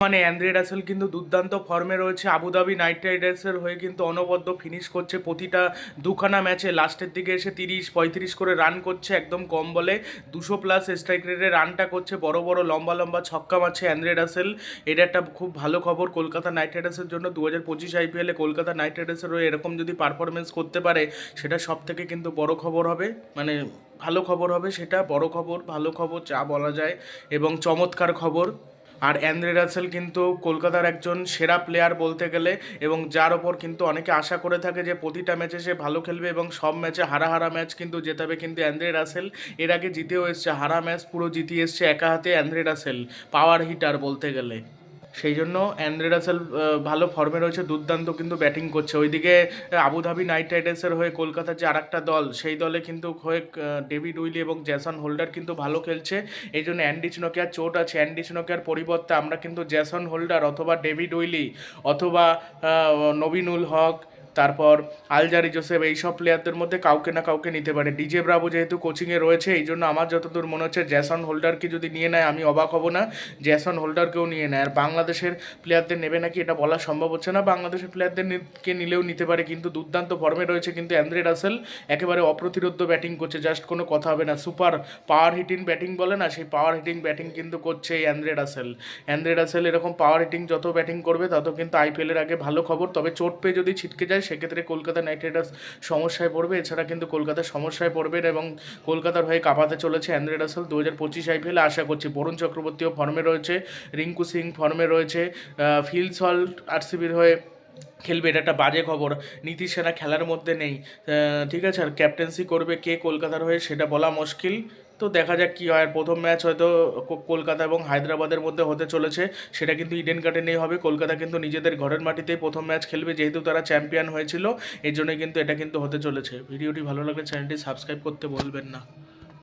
মানে অ্যান্দ্রে রাসেল কিন্তু দুর্দান্ত ফর্মে রয়েছে। আবুধাবি নাইট রাইডার্সের হয়ে কিন্তু অনবদ্য ফিনিশ করছে প্রতিটা দুখানা ম্যাচে লাস্টের দিকে এসে তিরিশ, পঁয়ত্রিশ করে রান করছে একদম কম বলে। দুশো প্লাস স্ট্রাইক রেটে রানটা করছে। বড় বড়, লম্বা লম্বা ছক্কা মারছে অ্যান্দ্রে রাসেল। এটা একটা খুব ভালো খবর কলকাতা নাইট রাইডার্সের জন্য। দু হাজার পঁচিশ আইপিএলে কলকাতা নাইট রাইডার্সের হয়ে এরকম যদি পারফরমেন্স করতে পারে, সেটা সব থেকে কিন্তু বড় খবর হবে। মানে ভালো খবর হবে সেটা, বড় খবর, ভালো খবর যা বলা যায়। এবং চমৎকার খবর। আর অ্যান্দ্রে রাসেল কিন্তু কলকাতার একজন সেরা প্লেয়ার বলতে গেলে এবং যার ওপর কিন্তু অনেকে আশা করে থাকে যে প্রতিটা ম্যাচে সে ভালো খেলবে এবং সব ম্যাচে হারা হারা ম্যাচ কিন্তু জেতাবে কিন্তু অ্যান্দ্রে রাসেল। এর আগে জিতেও এসছে, হারা ম্যাচ পুরো জিতিয়ে এসছে একা হাতে অ্যান্দ্রে রাসেল পাওয়ার হিটার বলতে গেলে। সেই জন্য অ্যান্ড্রে রাসেল ভালো ফর্মে রয়েছে, দুর্দান্ত কিন্তু ব্যাটিং করছে। ওইদিকে আবুধাবি নাইট রাইডার্সের হয়ে কলকাতার যে আর একটা দল, সেই দলে কিন্তু হয়ে ডেভিড উইলি এবং জ্যাসন হোল্ডার কিন্তু ভালো খেলছে। এই জন্য অ্যান্ডি চিনোকিয়ার চোট আছে। অ্যান্ডি চিনোকিয়ার পরিবর্তে আমরা কিন্তু জ্যাসন হোল্ডার অথবা ডেভিড উইলি অথবা নবীনুল হক তারপর আলজারি, জোসেফ এইসব প্লেয়ারদের মধ্যে কাউকে না কাউকে নিতে পারে। ডিজে ব্রাভো যেহেতু কোচিংয়ে রয়েছে, এই জন্য আমার যতদূর মনে হচ্ছে জ্যাসন হোল্ডারকে যদি নিয়ে নেয়, আমি অবাক হব না। জ্যাসন হোল্ডারকেও নিয়ে নেয়। আর বাংলাদেশের প্লেয়ারদের নেবে নাকি এটা বলা সম্ভব হচ্ছে না। বাংলাদেশের প্লেয়ারদের নি- কে নিলেও নিতে পারে, কিন্তু দুর্দান্ত ফর্মে রয়েছে কিন্তু অ্যান্দ্রে রাসেল একেবারে অপ্রতিরোধ্য ব্যাটিং করছে। জাস্ট কোনো কথা হবে না। সুপার পাওয়ার হিটিং ব্যাটিং বলে না, সেই পাওয়ার হিটিং ব্যাটিং কিন্তু করছে এই অ্যান্দ্রে রাসেল অ্যান্দ্রে রাসেল এরকম পাওয়ার হিটিং যত ব্যাটিং করবে, তত কিন্তু আইপিএলের আগে ভালো খবর। তবে চোট পেয়ে যদি ছিটকে যায় সেক্ষেত্রে কলকাতা নাইট রাইডার্স সমস্যায় পড়বে। এছাড়া কিন্তু কলকাতা সমস্যায় পড়বে এবং কলকাতার হয়ে কাঁপাতে চলেছে অ্যান্ড্রে রাসেল দু হাজার পঁচিশ আইপিএলে আশা করছি বরুণ চক্রবর্তীও ফর্মে রয়েছে, রিঙ্কু সিং ফর্মে রয়েছে ফিল সল্ট আরসিবির হয়ে খেলবে, এটা একটা বাজে খবর। নীতিশ সেনা খেলার মধ্যে নেই। ঠিক আছে, আর ক্যাপ্টেন্সি করবে কে কলকাতার হয়ে সেটা বলা মুশকিল। তো দেখা যাক কী হয়। প্রথম ম্যাচ হয়তো কলকাতা এবং হায়দ্রাবাদের মধ্যে হতে চলেছে। সেটা কিন্তু ইডেন গার্ডেনেই হবে। কলকাতা কিন্তু নিজেদের ঘরের মাটিতেই প্রথম ম্যাচ খেলবে, যেহেতু তারা চ্যাম্পিয়ন হয়েছিল। এর জন্যই কিন্তু এটা কিন্তু হতে চলেছে। ভিডিওটি ভালো লাগলে চ্যানেলটি সাবস্ক্রাইব করতে বলবেন না।